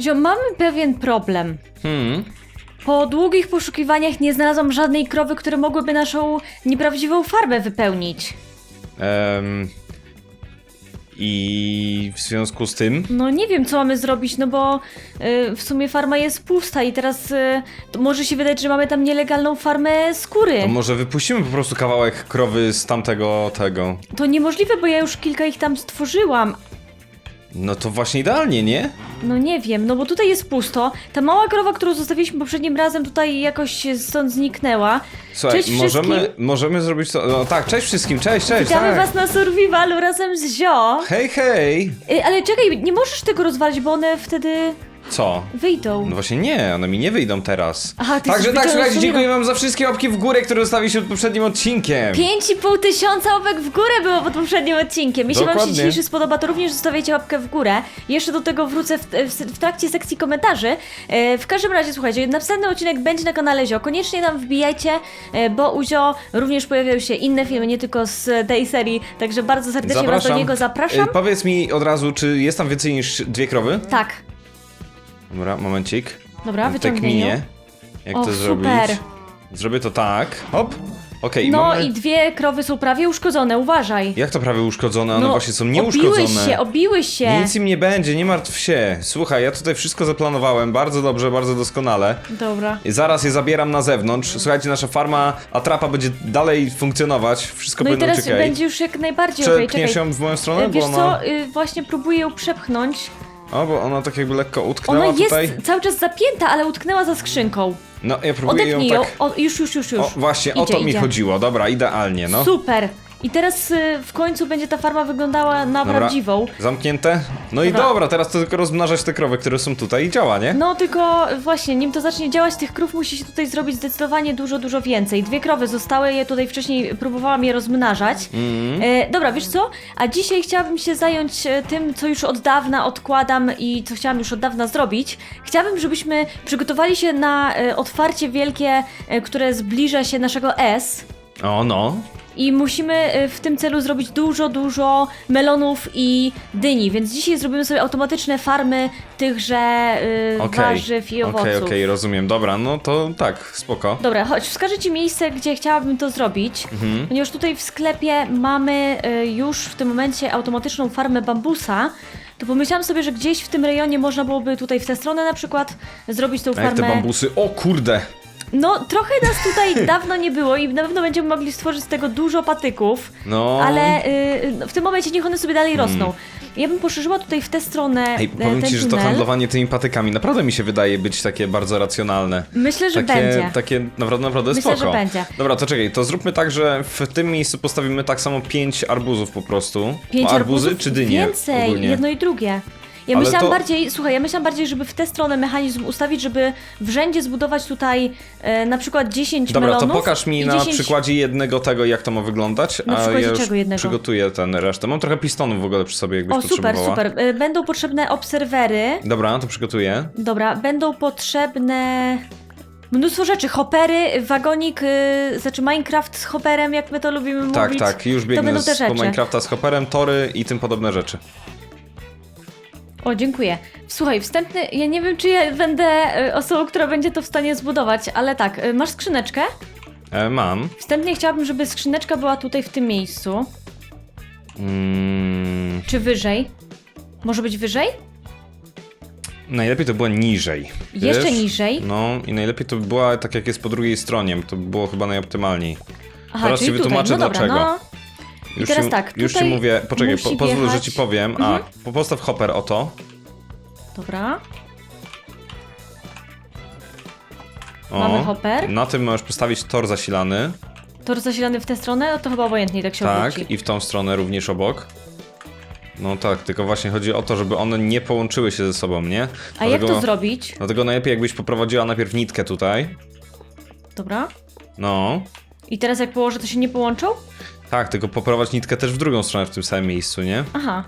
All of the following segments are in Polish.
Ziom, mamy pewien problem. Hmm. Po długich poszukiwaniach nie znalazłam żadnej krowy, które mogłyby naszą nieprawdziwą farbę wypełnić. Em, I w związku z tym. No nie wiem, co mamy zrobić, no bo y, w sumie farma jest pusta i teraz y, to może się wydać, że mamy tam nielegalną farmę skóry. To może wypuścimy po prostu kawałek krowy z tamtego tego. To niemożliwe, bo ja już kilka ich tam stworzyłam. No to właśnie idealnie, nie? No nie wiem, no bo tutaj jest pusto. Ta mała krowa, którą zostawiliśmy poprzednim razem, tutaj jakoś stąd zniknęła. Słuchaj, Cześć możemy, wszystkim. możemy zrobić to. No tak, cześć wszystkim, cześć, cześć. Witamy tak. was na survivalu razem z Zio. Hej, hej! Y, ale czekaj, nie możesz tego rozwalić, bo one wtedy Co? wyjdą. No właśnie nie, one mi nie wyjdą teraz. Aha, ty Także jesteś tak, słuchajcie, dziękuję wam za wszystkie łapki w górę, które zostawiliście pod poprzednim odcinkiem. 5,5 tysiąca łapek w górę było pod poprzednim odcinkiem. Jeśli wam się Dokładnie. dzisiejszy spodoba, to również zostawiajcie łapkę w górę. Jeszcze do tego wrócę w, w, w trakcie sekcji komentarzy. E, w każdym razie, słuchajcie, następny odcinek będzie na kanale Zio. Koniecznie tam wbijajcie, e, bo u Zio również pojawiają się inne filmy, nie tylko z tej serii. Także bardzo serdecznie was do niego zapraszam. E, powiedz mi od razu, czy jest tam więcej niż dwie krowy? Tak. Dobra, momencik. Dobra, Tak wyciągnij. Jak O, to super. zrobić? Zrobię to tak. Hop. Okej, No mamy... i dwie krowy są prawie uszkodzone, uważaj. Jak to prawie uszkodzone? One no, właśnie są Obiły nieuszkodzone. się, obiły się. Nic im nie będzie, nie martw się. Słuchaj, ja tutaj wszystko zaplanowałem bardzo dobrze, bardzo doskonale. Dobra. I zaraz je zabieram na zewnątrz. Słuchajcie, nasza farma atrapa będzie dalej funkcjonować. Wszystko No i teraz będzie już jak najbardziej okej, Przepchniesz czekaj. ją w moją stronę? E, Wiesz bo ona... co, y, właśnie próbuję ją przepchnąć. O, bo ona tak jakby lekko utknęła Ona jest tutaj. cały czas zapięta, ale utknęła za skrzynką. No, ja próbuję Odepnij ją ją. tak... O, już, już, już, już. O, właśnie, o Idzie, to mi idzie. chodziło. Dobra, idealnie, no. Super. I teraz y, w końcu będzie ta farma wyglądała na Dobra. prawdziwą. Zamknięte? No i Dobra. dobra, teraz to tylko rozmnażać te krowy, które są tutaj i działa, nie? No tylko właśnie, nim to zacznie działać, tych krów musi się tutaj zrobić zdecydowanie dużo, dużo więcej. Dwie krowy zostały, je tutaj wcześniej próbowałam je rozmnażać. Mhm. E, dobra, wiesz co? A dzisiaj chciałabym się zająć e, tym, co już od dawna odkładam i co chciałam już od dawna zrobić. Chciałabym, żebyśmy przygotowali się na e, otwarcie wielkie, e, które zbliża się naszego S. O, no. I musimy e, w tym celu zrobić dużo, dużo melonów i dyni, więc dzisiaj zrobimy sobie automatyczne farmy tychże y, Okej. warzyw i owoców. Okej, okej, rozumiem. Dobra, no to tak, spoko. Dobra, chodź, wskażę Ci miejsce, gdzie chciałabym to zrobić, Mhm. ponieważ tutaj w sklepie mamy y, już w tym momencie automatyczną farmę bambusa, to pomyślałam sobie, że gdzieś w tym rejonie można byłoby tutaj w tę stronę na przykład zrobić tą A jak te farmę. bambusy? O kurde! No, trochę nas tutaj dawno nie było i na pewno będziemy mogli stworzyć z tego dużo patyków, No. ale y, no, w tym momencie niech one sobie dalej rosną. Ja bym poszerzyła tutaj w tę stronę. Ej, e, powiem ten ci, że to tunel. handlowanie tymi patykami naprawdę mi się wydaje być takie bardzo racjonalne. Myślę, że takie, będzie. takie naprawdę, naprawdę Myślę, spoko. że będzie. Dobra, to czekaj, to zróbmy tak, że w tym miejscu postawimy tak samo pięć arbuzów po prostu. Pięć arbuzy arbuzów? czy dynie? Więcej, ogólnie? jedno i drugie. Ja Ale myślałam to- bardziej, słuchaj, ja myślałam bardziej, żeby w tę stronę mechanizm ustawić, żeby w rzędzie zbudować tutaj e, na przykład 10 Dobra, melonów. to pokaż mi i na 10... przykładzie jednego tego, jak to ma wyglądać, Na a przykładzie ja już czego jednego? przygotuję ten resztę. Mam trochę pistonów w ogóle przy sobie, jakbyś O, super, potrzebowała. super. E, Będą potrzebne obserwery. Dobra, to przygotuję. Dobra, będą potrzebne mnóstwo rzeczy. Hopery, wagonik, y, znaczy Minecraft z hoperem, jak my to lubimy Tak, mówić. tak, już to biegnę będą te z, po rzeczy. Minecrafta z hopperem, tory i tym podobne rzeczy. O, dziękuję. Słuchaj, wstępny, ja nie wiem, czy ja będę y, osobą, która będzie to w stanie zbudować, ale tak, y, masz skrzyneczkę? E, mam. Wstępnie chciałabym, żeby skrzyneczka była tutaj w tym miejscu. Mm, Czy wyżej? Może być wyżej? najlepiej to było niżej. Jeszcze wiesz? niżej? No i najlepiej to by była tak jak jest po drugiej stronie, to by było chyba najoptymalniej. Aha, Teraz czyli ci wytłumaczę. No dlaczego. No. I Już teraz ci, tak, Już ci mówię, poczekaj, po, pozwól, że ci powiem. Mhm. A, po- postaw hopper oto. Dobra. O, Mamy hopper. Na tym możesz postawić tor zasilany. Tor zasilany w tę stronę? No to chyba obojętnie tak się Tak, obróci. i w tą stronę również obok. No tak, tylko właśnie chodzi o to, żeby one nie połączyły się ze sobą, nie? A jak to zrobić? Dlatego najlepiej jakbyś poprowadziła najpierw nitkę tutaj. Dobra. No. I teraz jak położę, to się nie połączą? Tak, tylko poprowadź nitkę też w drugą stronę w tym samym miejscu, nie? Aha.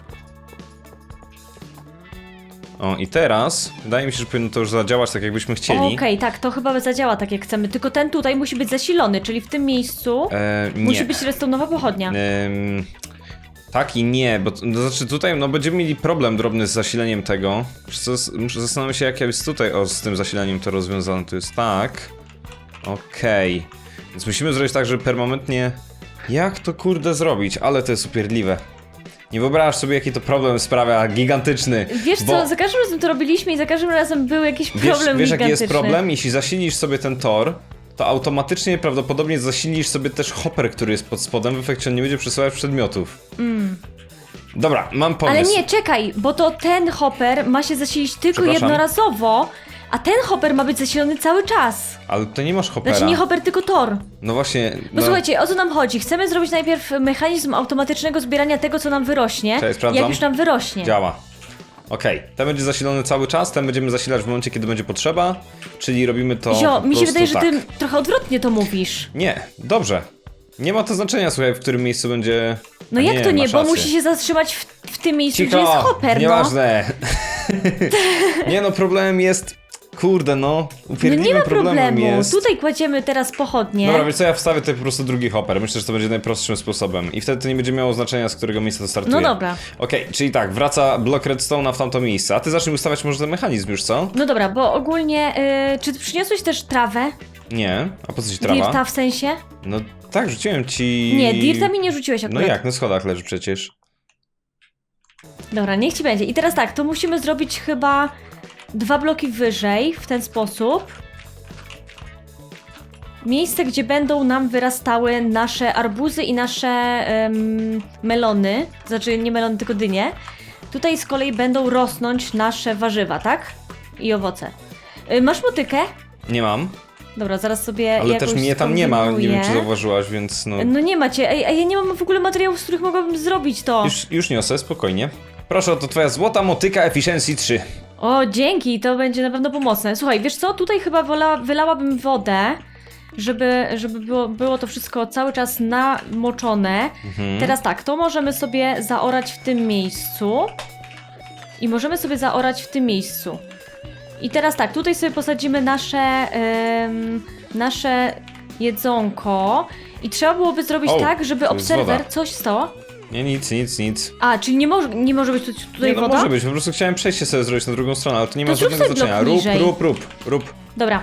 O, i teraz wydaje mi się, że powinno to już zadziałać tak, jakbyśmy chcieli. Okej, tak, to chyba zadziała tak jak chcemy. Tylko ten tutaj musi być zasilony, czyli w tym miejscu E, nie. musi być redstone'owa pochodnia. Tak i nie, bo to to znaczy tutaj no, będziemy mieli problem drobny z zasileniem tego. Muszę zastanowić się jak jest tutaj o, z tym zasileniem to rozwiązane. To jest tak. Okej. Więc musimy zrobić tak, żeby permanentnie... Jak to kurde zrobić? Ale to jest upierdliwe. Nie wyobrażasz sobie jaki to problem sprawia, gigantyczny. Wiesz bo... co, za każdym razem to robiliśmy i za każdym razem był jakiś Wiesz, problem wiesz jaki jest problem? Jeśli zasilisz sobie ten tor, to automatycznie prawdopodobnie zasilisz sobie też hopper, który jest pod spodem, w efekcie on nie będzie przesyłać przedmiotów. Dobra, mam pomysł. Mm. Ale nie, czekaj, bo to ten hopper ma się zasilić tylko jednorazowo, a ten hopper ma być zasilony cały czas. Ale to nie masz hoppera. Znaczy nie hopper, tylko tor. No właśnie, Bo no, słuchajcie, o co nam chodzi? Chcemy zrobić najpierw mechanizm automatycznego zbierania tego, co nam wyrośnie. Cześć, sprawdzam. jak już nam wyrośnie. działa. Okej, ten będzie zasilony cały czas, ten będziemy zasilać w momencie, kiedy będzie potrzeba, czyli robimy to Zio, po mi się prostu wydaje, że tak. ty trochę odwrotnie to mówisz. Nie, dobrze. Nie ma to znaczenia, słuchaj, w którym miejscu będzie... No A jak to nie, masz bo rację. musi się zatrzymać w, w tym miejscu, Cicho, gdzie jest hopper, no. nieważne. nie no, problemem jest... Kurde no, No upierdliwym nie ma problemem problemu. jest... Tutaj kładziemy teraz pochodnie. Dobra, więc co, ja wstawię tutaj po prostu drugi hopper. Myślę, że to będzie najprostszym sposobem. I wtedy to nie będzie miało znaczenia, z którego miejsca to startuje. No dobra. Okej, czyli tak, wraca blok redstone'a w tamto miejsce. A ty zacznij ustawiać może ten mechanizm już, co? No dobra, bo ogólnie, y, czy przyniosłeś też trawę? Nie. A po co ci trawa? Dirta w sensie? No tak, rzuciłem ci... Nie, dirta mi nie rzuciłeś No akurat. jak, na schodach leży przecież. Dobra, niech ci będzie. I teraz tak, to musimy zrobić chyba dwa bloki wyżej, w ten sposób. Miejsce, gdzie będą nam wyrastały nasze arbuzy i nasze em, melony. Znaczy nie melony, tylko dynie. Tutaj z kolei będą rosnąć nasze warzywa, tak? I owoce. Y, Masz motykę? Nie mam, Dobra, zaraz sobie ale też mnie tam nie ma, nie wiem czy zauważyłaś, więc no... No nie macie, ej, ej, ja nie mam w ogóle materiałów, z których mogłabym zrobić to. Już, już niosę, spokojnie. Proszę, to twoja złota motyka Efficiency 3. O, dzięki, to będzie na pewno pomocne. Słuchaj, wiesz co, tutaj chyba wola, wylałabym wodę, żeby, żeby było, było to wszystko cały czas namoczone. Mhm. Teraz tak, to możemy sobie zaorać w tym miejscu. I możemy sobie zaorać w tym miejscu. I teraz tak, tutaj sobie posadzimy nasze, em, nasze jedzonko. I trzeba byłoby zrobić O, tak, żeby to jest obserwer... woda. Coś stało? Nie, nic, nic, nic. A, czyli nie może, nie może być tu- tutaj nie, no woda? może być, po prostu chciałem przejście sobie zrobić na drugą stronę, ale to nie ma zrób żadnego sobie blok znaczenia. Rób, niżej. rób, rób, rób. Dobra,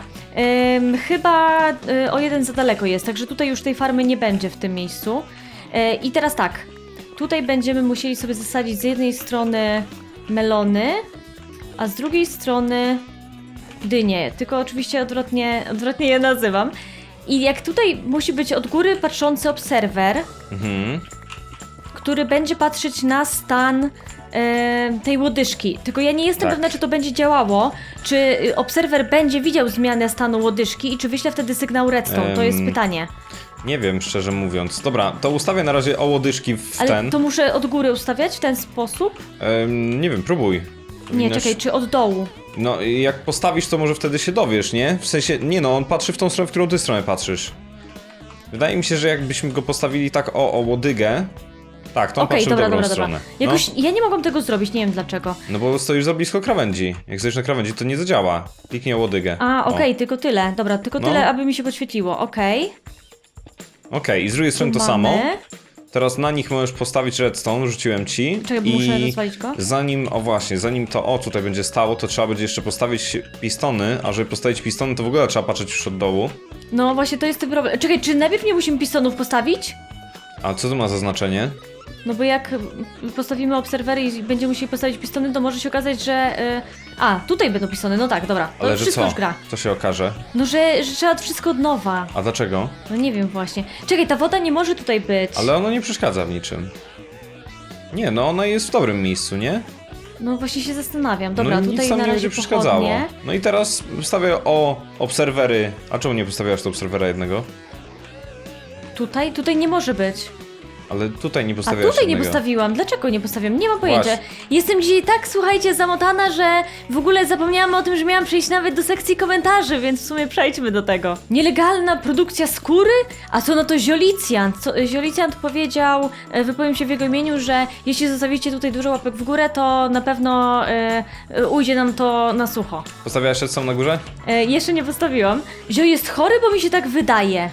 ym, chyba y, o jeden za daleko jest, także tutaj już tej farmy nie będzie w tym miejscu. Y, I teraz tak, tutaj będziemy musieli sobie zasadzić z jednej strony melony, a z drugiej strony dynie, tylko oczywiście odwrotnie, odwrotnie je nazywam. I jak tutaj musi być od góry patrzący obserwer, Mhm. Który będzie patrzeć na stan e, tej łodyżki. Tylko ja nie jestem Tak. pewna, czy to będzie działało, czy y, obserwer będzie widział zmianę stanu łodyżki i czy wyśle wtedy sygnał redstone. To jest pytanie. Nie wiem, szczerze mówiąc. Dobra, to ustawię na razie o łodyżki w Ale ten. to muszę od góry ustawiać w ten sposób? Nie wiem, próbuj. Nie, czekaj, czy od dołu? No, i jak postawisz, to może wtedy się dowiesz, nie? W sensie, nie no, on patrzy w tą stronę, w którą ty stronę patrzysz. Wydaje mi się, że jakbyśmy go postawili tak o, o łodygę. Tak, to on Okej, patrzy dobra, w dobrą dobra, dobra. stronę. Jakoś ja nie mogłam tego zrobić, nie wiem dlaczego. No, no bo stoisz za blisko krawędzi. Jak stoisz na krawędzi, to nie zadziała. Kliknij o łodygę. A, O. okej, tylko tyle. Dobra, tylko No. tyle, aby mi się podświetliło. Okej. Okej, i z drugiej strony to samo. Teraz na nich możesz postawić redstone, rzuciłem ci. Czekaj, bo I muszę rozwalić go. zanim, o właśnie, zanim to o tutaj będzie stało, to trzeba będzie jeszcze postawić pistony, a żeby postawić pistony, to w ogóle trzeba patrzeć już od dołu. No właśnie, to jest ten problem. Czekaj, czy najpierw nie musimy pistonów postawić? A co to ma za znaczenie? No bo jak postawimy obserwery i będziemy musieli postawić pistony, to może się okazać, że... y, A, tutaj będą pistony, no tak, dobra. To Ale że wszystko co? już gra. Co się okaże? No, że, że trzeba wszystko od nowa. A dlaczego? No nie wiem właśnie. Czekaj, ta woda nie może tutaj być. Ale ono nie przeszkadza w niczym. Nie, no ona jest w dobrym miejscu, nie? No właśnie się zastanawiam. Dobra, no, tutaj nic tam na nie razie będzie przeszkadzało. pochodnie. No i teraz wstawię o obserwery. A czemu nie postawiasz tu obserwera jednego? Tutaj? Tutaj nie może być. Ale tutaj nie A postawiasz tutaj nie postawiłam. Dlaczego nie postawiam? Nie mam pojęcia. Właśnie. Jestem dzisiaj tak, słuchajcie, zamotana, że w ogóle zapomniałam o tym, że miałam przejść nawet do sekcji komentarzy, więc w sumie przejdźmy do tego. Nielegalna produkcja skóry? A co no to Ziolicjant? Co, Ziolicjant powiedział, e, wypowiem się w jego imieniu, że jeśli zostawicie tutaj dużo łapek w górę, to na pewno e, e, ujdzie nam to na sucho. Postawiasz redstone na górze? E, jeszcze nie postawiłam. Zio jest chory, bo mi się tak wydaje.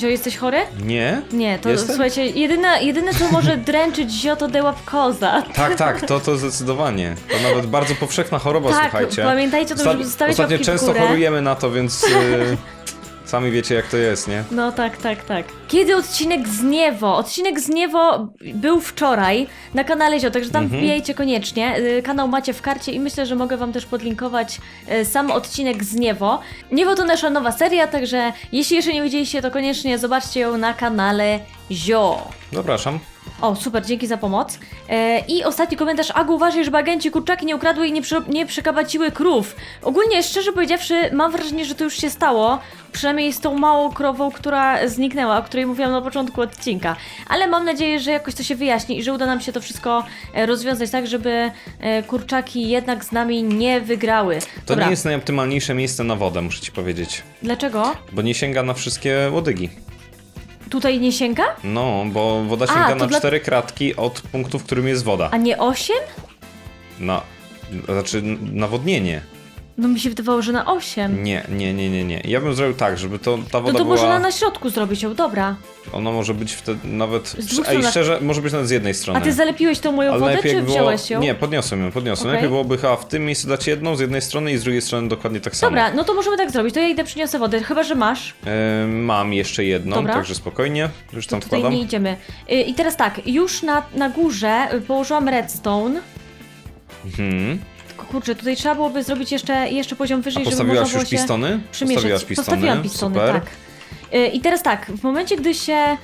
Zio, jesteś chory? Nie? Nie, to Jestem? słuchajcie, jedyne, jedyne co może dręczyć Zio to dełapkoza. Tak, tak, to, to zdecydowanie. To nawet bardzo powszechna choroba, Tak, słuchajcie. pamiętajcie o tym, żeby zostawiać Ostatnio łapki w często górę. chorujemy na to, więc y, sami wiecie jak to jest, nie? No tak, tak, tak. Kiedy odcinek z Niewo? Odcinek z Niewo był wczoraj na kanale Zio, także tam Mhm. wbijajcie koniecznie. Y, Kanał macie w karcie i myślę, że mogę wam też podlinkować y, sam odcinek z Niewo. Niewo to nasza nowa seria, także jeśli jeszcze nie widzieliście, to koniecznie zobaczcie ją na kanale Zio. Zapraszam. O, super, dzięki za pomoc. E, I ostatni komentarz. Agu, uważaj, żeby agenci kurczaki nie ukradły i nie, przy, nie przekabaciły krów. Ogólnie, szczerze powiedziawszy, mam wrażenie, że to już się stało. Przynajmniej z tą małą krową, która zniknęła, o której mówiłam na początku odcinka. Ale mam nadzieję, że jakoś to się wyjaśni i że uda nam się to wszystko e, rozwiązać tak, żeby e, kurczaki jednak z nami nie wygrały. To nie jest najoptymalniejsze miejsce na wodę, muszę ci powiedzieć. Dlaczego? Bo nie sięga na wszystkie łodygi. Tutaj nie sięga? No, bo woda sięga to na dla- cztery kratki od punktu, w którym jest woda. A nie osiem? Na, znaczy nawodnienie. No mi się wydawało, że na osiem. Nie, nie, nie, nie, nie. Ja bym zrobił tak, żeby to ta No woda to była... można na środku zrobić ją, dobra. Ona może być wtedy nawet... Z dwóch Ej, stron. szczerze, może być nawet z jednej strony. A ty zalepiłeś tą moją wodę, czy było... wziąłeś ją? Nie, podniosłem ją, podniosłem. Okej. Najlepiej byłoby chyba w tym miejscu dać jedną z jednej strony i z drugiej strony dokładnie tak samo. Dobra, no to możemy tak zrobić. To ja idę przyniosę wodę, chyba że masz. E, mam jeszcze jedną, Dobra. także spokojnie. Już tam Tutaj wkładam. nie idziemy. Y, I teraz tak, już na, na górze y, położyłam redstone. Mhm. Tylko kurczę, tutaj trzeba byłoby zrobić jeszcze, jeszcze poziom wyżej, żeby można było już się pistony? przemieszać. Postawiłaś pistony. Postawiłam pistony, Super. tak. Y, I teraz tak, w momencie, gdy się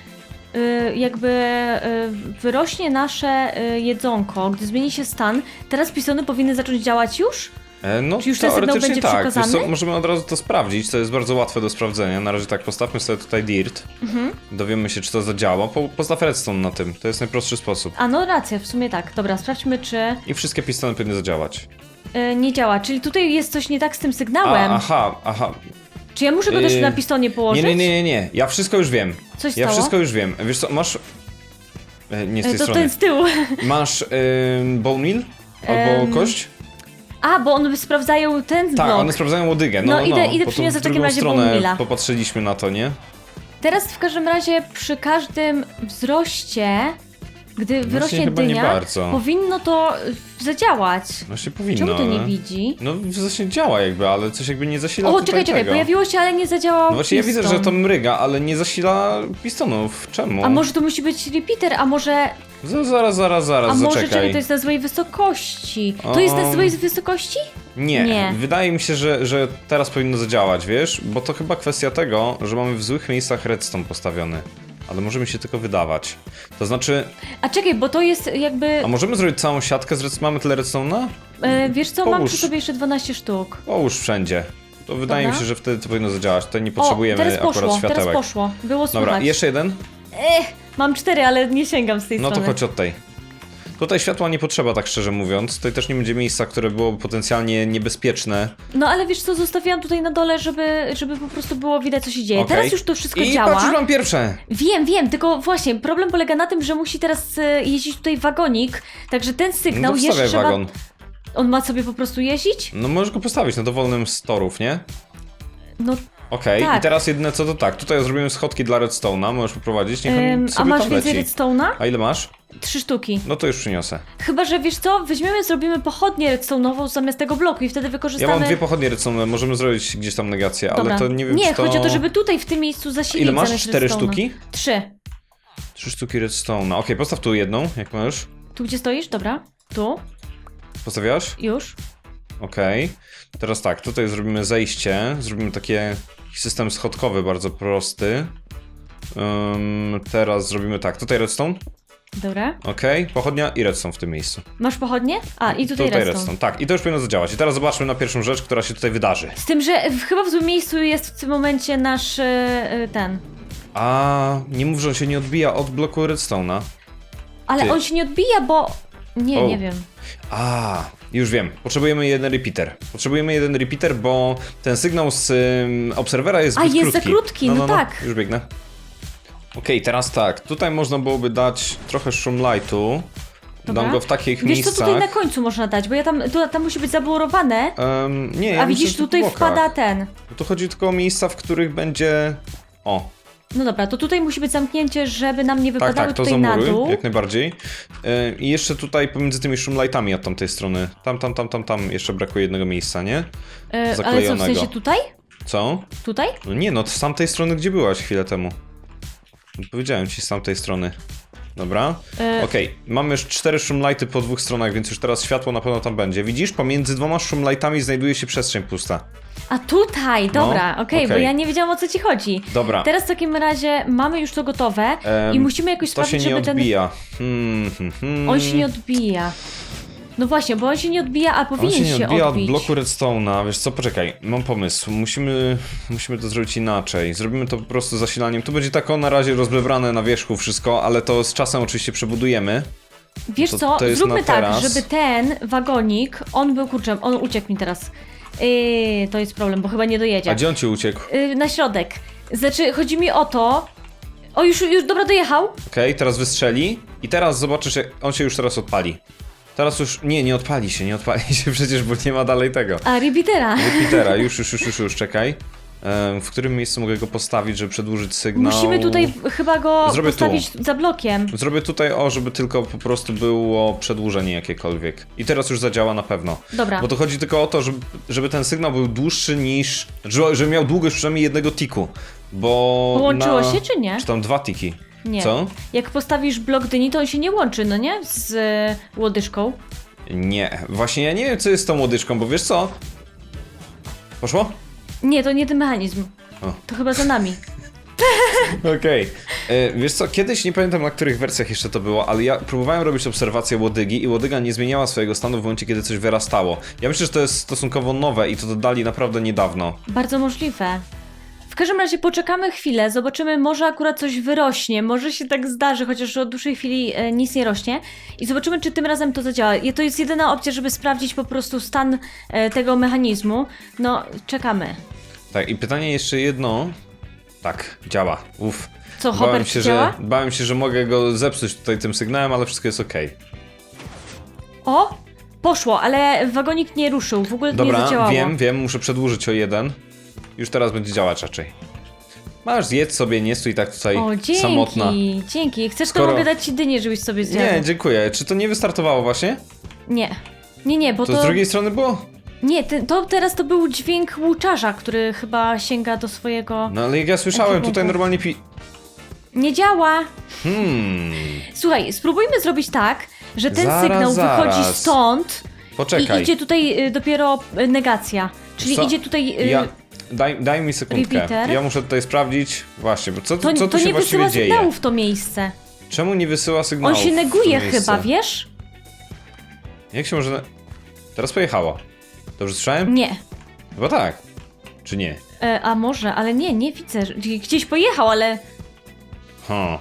y, jakby y, wyrośnie nasze jedzonko, gdy zmieni się stan, teraz pistony powinny zacząć działać już? E, No, Czy już ten sygnał teoretycznie będzie tak. Co, możemy od razu to sprawdzić, to jest bardzo łatwe do sprawdzenia. Na razie tak, postawmy sobie tutaj dirt. Mhm. Dowiemy się, czy to zadziała. Po, postaw redstone na tym, to jest najprostszy sposób. A no racja, w sumie tak. Dobra, sprawdźmy, czy I wszystkie pistony powinny zadziałać. Y, nie działa. Czyli tutaj jest coś nie tak z tym sygnałem. A, aha, aha. Czy ja muszę go też Yy, na pistonie położyć? Nie, nie, nie, nie, nie. Ja wszystko już wiem. Coś Ja stało? wszystko już wiem. Wiesz co, masz... E, nie z tej E, To strony. ten z tyłu. Masz ym, bone meal? Albo Em, kość? A, bo one sprawdzają ten Tak, blok. one sprawdzają łodygę. No, No, no, idę- no, idę bo to przyniosę w takim drugą razie bone stronę meala. popatrzyliśmy na to, nie? Teraz w każdym razie przy każdym wzroście, gdy wyrośnie chyba nie dynia, bardzo. powinno to y, zadziałać. Właśnie powinno. Czemu to nie ale- widzi? No w zasadzie działa jakby, ale coś jakby nie zasila O, tutaj czekaj, czekaj, tego. pojawiło się, ale nie zadziałał No właśnie ja widzę, że to mryga, ale nie zasila pistonów. Czemu? A może to musi być repeater, a może... Z- Zaraz, zaraz, zaraz, A może, zaczekaj. czekaj, to jest na złej wysokości. To jest na Um, złej wysokości? Nie, Nie. wydaje mi się, że, że teraz powinno zadziałać, wiesz? Bo to chyba kwestia tego, że mamy w złych miejscach redstone postawiony. Ale może mi się tylko wydawać. To znaczy, A czekaj, bo to jest jakby... a możemy zrobić całą siatkę z redstone? Mamy tyle redstone'a? E, wiesz co, mam Połóż. przy sobie jeszcze 12 sztuk. Połóż wszędzie. To wydaje Dobra. mi się, że wtedy to powinno zadziałać. Tutaj nie O, potrzebujemy teraz akurat poszło, światełek. teraz poszło. Było Dobra, słychać. jeszcze jeden? Ech, mam cztery, ale nie sięgam z tej No to strony. chodź od tej. Tutaj światła nie potrzeba, tak szczerze mówiąc. Tutaj też nie będzie miejsca, które byłoby potencjalnie niebezpieczne. No ale wiesz co, zostawiłam tutaj na dole, żeby, żeby po prostu było widać, co się dzieje. Okej. Teraz już to wszystko I działa. patrz, już mam pierwsze! Wiem, wiem, tylko właśnie problem polega na tym, że musi teraz e, jeździć tutaj wagonik, także ten No sygnał to jeszcze wstawiaj trzeba... wagon. On ma sobie po prostu jeździć? No możesz go postawić na dowolnym z torów, nie? No, Okej, Tak. i teraz jedyne co to tak. Tutaj zrobiłem schodki dla redstone'a, możesz poprowadzić, niech on em, sobie a masz tam więcej leci. redstone'a? A ile masz? Trzy sztuki. No to już przyniosę. Chyba, że wiesz co, weźmiemy, zrobimy pochodnię redstone'ową zamiast tego bloku i wtedy Ja wykorzystamy... mam dwie pochodnie redstone, możemy zrobić gdzieś tam negację, Dobra. ale to nie wiem Nie, czy to... chodzi o to, żeby tutaj w tym miejscu zasilić Ile masz? zamiast Cztery redstone'a. sztuki? Trzy. Trzy sztuki redstone'a. Okej, postaw tu jedną, jak możesz. Tu gdzie stoisz? Dobra. Tu. Postawiasz? Już. Okej. Teraz tak, tutaj zrobimy zejście, zrobimy takie system schodkowy bardzo prosty. Ym, teraz zrobimy tak, tutaj redstone, Dobra. okej, pochodnia i redstone w tym miejscu. Masz pochodnie? A, i tutaj, redstone. tak, i to już powinno zadziałać. I teraz zobaczmy na pierwszą rzecz, która się tutaj wydarzy. Z tym, że w, chyba w złym miejscu jest w tym momencie nasz e, e, ten. A nie mów, że on się nie odbija od bloku redstone'a. Ale Ty. on się nie odbija, bo. Nie, O. nie wiem. A, już wiem. Potrzebujemy jeden repeater. Potrzebujemy jeden repeater, bo ten sygnał z ym, obserwera jest A, zbyt jest za krótki. krótki, no tak. Już biegnę. Okej, teraz tak. Tutaj można byłoby dać trochę shroomlightu. Dobra. Dam go w takich Wiesz co miejscach. tutaj na końcu można dać, bo ja tam, tu, tam musi być zablurowane. Em, nie, ja a myślę, widzisz, że w tutaj blokach. wpada ten. Tu chodzi tylko o miejsca, w których będzie... O, No dobra, to tutaj musi być zamknięcie, żeby nam nie Tak, wypadały tak, to tutaj na zamuruj, dół. jak najbardziej. I jeszcze tutaj pomiędzy tymi szumlightami od tamtej strony. Tam, tam, tam, tam, tam jeszcze brakuje jednego miejsca, nie? E, ale co, w zaklejonego. sensie tutaj? Co? Tutaj? No nie, no z tamtej strony, gdzie byłaś chwilę temu. Powiedziałem ci z tamtej strony. Dobra. E, Okej, mamy już cztery szumlighty po dwóch stronach, więc już teraz światło na pewno tam będzie. Widzisz, pomiędzy dwoma szumlightami znajduje się przestrzeń pusta. A tutaj, dobra, okej, bo okej. ja nie wiedziałam o co ci chodzi. Dobra. Teraz w takim razie mamy już to gotowe Em, i musimy jakoś To się nie żeby ten... odbija. Hmm, hmm, hmm. On się nie odbija. No właśnie, bo on się nie odbija, a On powinien się nie odbija od odbić. bloku redstone'a. Wiesz co, poczekaj, mam pomysł. Musimy, musimy to zrobić inaczej. Zrobimy to po prostu zasilaniem. Tu będzie tak o na razie rozblebrane na wierzchu wszystko, ale to z czasem oczywiście przebudujemy. Wiesz to- co, to jest zróbmy na tak, teraz. żeby ten wagonik, on był kurczę, on uciekł mi teraz. Yy, to jest problem, bo chyba nie dojedzie. A gdzie on ci uciekł? Yy, na środek. Znaczy, chodzi mi o to... O, już, już, dobra, dojechał. Okej, teraz wystrzeli i teraz zobaczysz, jak on się już teraz odpali. Teraz już, nie, nie odpali się, nie odpali się przecież, bo nie ma dalej tego. A, repeatera. Repeatera, już, już, już, już, już, czekaj. W którym miejscu mogę go postawić, żeby przedłużyć sygnał? Musimy tutaj chyba go Zrobię tu. postawić za blokiem. Zrobię tutaj o, żeby tylko po prostu było przedłużenie jakiekolwiek. I teraz już zadziała na pewno. Dobra. Bo to chodzi tylko o to, żeby, żeby ten sygnał był dłuższy niż. Żeby, żeby miał długość przynajmniej jednego tiku. Bo. Połączyło na... się, czy nie? Czy tam dwa tiki? Nie. Co? Jak postawisz blok dyni, to on się nie łączy, no nie? Z e, łodyżką. Nie. Właśnie ja nie wiem, co jest z tą łodyczką, bo wiesz co? Poszło? Nie, to nie ten mechanizm. O. To chyba za nami. Okej. E, Wiesz co, kiedyś nie pamiętam na których wersjach jeszcze to było, ale ja próbowałem robić obserwację łodygi i łodyga nie zmieniała swojego stanu w momencie, kiedy coś wyrastało. Ja myślę, że to jest stosunkowo nowe i to dodali naprawdę niedawno. Bardzo możliwe. W każdym razie poczekamy chwilę, zobaczymy, może akurat coś wyrośnie, może się tak zdarzy, chociaż od dłuższej chwili e, nic nie rośnie i zobaczymy, czy tym razem to zadziała. To jest jedyna opcja, żeby sprawdzić po prostu stan e, tego mechanizmu. No, czekamy. Tak, i pytanie jeszcze jedno. Tak, działa. Uff. Co, Bałem Hopper się, działa? że, bałem się, że mogę go zepsuć tutaj tym sygnałem, ale wszystko jest okej. O! Poszło, ale wagonik nie ruszył, w ogóle nie Dobra, zadziałało. wiem, wiem, muszę przedłużyć o jeden. Już teraz będzie działać raczej. Masz, zjedz sobie, nie stój tak tutaj O, dzięki, samotna. dzięki. Chcesz, Skoro- to mogę dać ci dynię, żebyś sobie zjadł. Nie, dziękuję. Czy to nie wystartowało właśnie? Nie. Nie, nie, bo To, to... z drugiej strony było? Nie, ten, to teraz to był dźwięk łuczarza, który chyba sięga do swojego... No ale jak ja słyszałem, tutaj normalnie pi... Nie działa! Hmm... Słuchaj, spróbujmy zrobić tak, że ten Zaraz, sygnał wychodzi zaraz. stąd Poczekaj. i idzie tutaj y, dopiero negacja. Czyli Co? idzie tutaj... y, Ja... Daj, daj mi sekundkę. Repeater? Ja muszę tutaj sprawdzić. Właśnie, bo co, To, co tu to się nie właściwie wysyła dzieje? sygnału w to miejsce. Czemu nie wysyła sygnałów? On się w to neguje miejsce? chyba, wiesz? Jak się może... Teraz pojechała. Dobrze słyszałem? Nie. Chyba tak. Czy nie? E, a może, ale nie, nie widzę. że- Gdzieś pojechał, ale... Ha.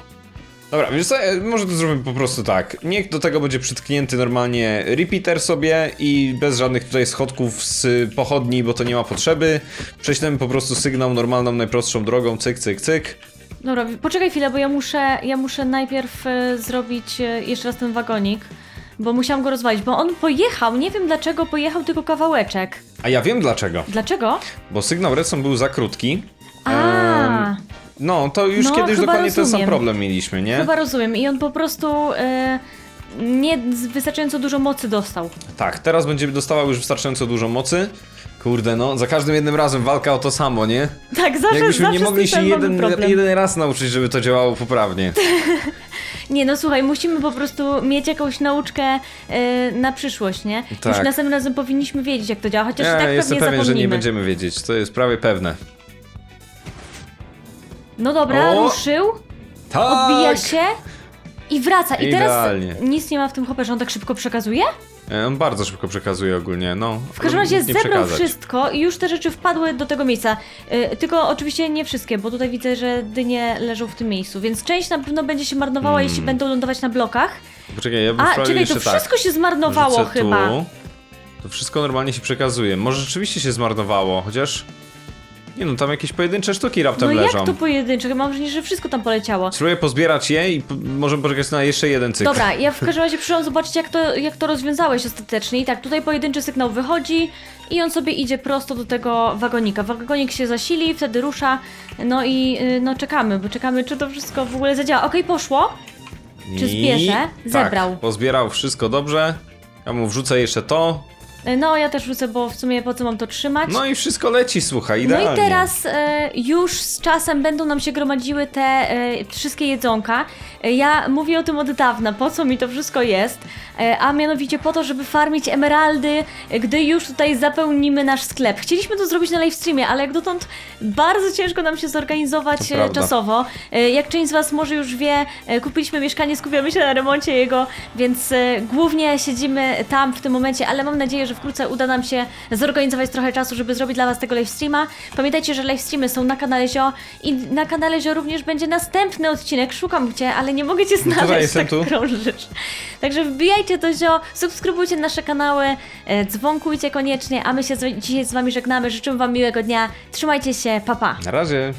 Dobra, co, e, może to zrobimy po prostu tak. Niech do tego będzie przytknięty normalnie repeater sobie i bez żadnych tutaj schodków z pochodni, bo to nie ma potrzeby. Prześlemy po prostu sygnał normalną, najprostszą drogą, cyk, cyk, cyk. Dobra, poczekaj chwilę, bo ja muszę, ja muszę najpierw e, zrobić e, jeszcze raz ten wagonik, bo musiałam go rozwalić, bo on pojechał, nie wiem dlaczego pojechał tylko kawałeczek. A ja wiem dlaczego. Dlaczego? Bo sygnał redstone był za krótki. A, No, to już No, kiedyś chyba dokładnie ten sam rozumiem. problem mieliśmy, nie? chyba rozumiem. I on po prostu e, nie z- wystarczająco dużo mocy dostał. Tak, teraz będzie dostawał już wystarczająco dużo mocy. Kurde, no, za każdym jednym razem walka o to samo, nie? Tak, zawsze, Jakbyśmy zawsze nie mogli z się tym mamy jeden, problem. jeden raz nauczyć, żeby to działało poprawnie. Nie, no słuchaj, musimy po prostu mieć jakąś nauczkę e, na przyszłość, nie? Już Tak. następnym razem powinniśmy wiedzieć, jak to działa, chociaż i Ja tak jestem pewnie pewien, że zapomnimy. nie będziemy wiedzieć, to jest prawie pewne. No dobra, O! ruszył, Tak! odbija się i wraca. I Idealnie. teraz nic nie ma w tym hopperze, on tak szybko przekazuje? E, On bardzo szybko przekazuje ogólnie, no. W każdym razie Mógł nie zebrał przekazać. wszystko i już te rzeczy wpadły do tego miejsca. Y, tylko oczywiście nie wszystkie, bo tutaj widzę, że dynie leżą w tym miejscu, więc część na pewno będzie się marnowała, jeśli będą lądować na blokach. Poczekaj, ja bym A, sprawdził czekaj, to jeszcze tak. wszystko się zmarnowało Wrzucę chyba. Tu. To wszystko normalnie się przekazuje. Może rzeczywiście się zmarnowało, chociaż... Nie no, tam jakieś pojedyncze sztuki raptem No leżą. jak to pojedyncze? Mam wrażenie, że wszystko tam poleciało. Spróbuję pozbierać je i możemy poczekać na jeszcze jeden cykl. Dobra, ja w każdym razie przyszłam zobaczyć, jak to, jak to rozwiązałeś ostatecznie. I tak, tutaj pojedynczy sygnał wychodzi i on sobie idzie prosto do tego wagonika. Wagonik się zasili, wtedy rusza, no i y, no czekamy, bo czekamy, czy to wszystko w ogóle zadziała. Okej, poszło. Czy I- zbierze? Zebrał. Tak, pozbierał wszystko dobrze. Ja mu wrzucę jeszcze to. No, ja też wrócę, bo w sumie po co mam to trzymać? No i wszystko leci, słuchaj, No idealnie. i teraz e, już z czasem będą nam się gromadziły te e, wszystkie jedzonka. E, ja mówię o tym od dawna, po co mi to wszystko jest, e, a mianowicie po to, żeby farmić emeraldy, e, gdy już tutaj zapełnimy nasz sklep. Chcieliśmy to zrobić na livestreamie, ale jak dotąd bardzo ciężko nam się zorganizować To e, prawda. czasowo. E, jak część z Was może już wie, e, kupiliśmy mieszkanie, skupiamy się na remoncie jego, więc e, głównie siedzimy tam w tym momencie, ale mam nadzieję, że wkrótce uda nam się zorganizować trochę czasu, żeby zrobić dla Was tego livestreama. Pamiętajcie, że livestreamy są na kanale Zio i na kanale Zio również będzie następny odcinek. Szukam Cię, ale nie mogę Cię znaleźć, jestem tak tu. krążysz. Także wbijajcie do Zio, subskrybujcie nasze kanały, e, dzwonkujcie koniecznie, a my się z, dzisiaj z Wami żegnamy. Życzymy Wam miłego dnia. Trzymajcie się, pa pa! Na razie.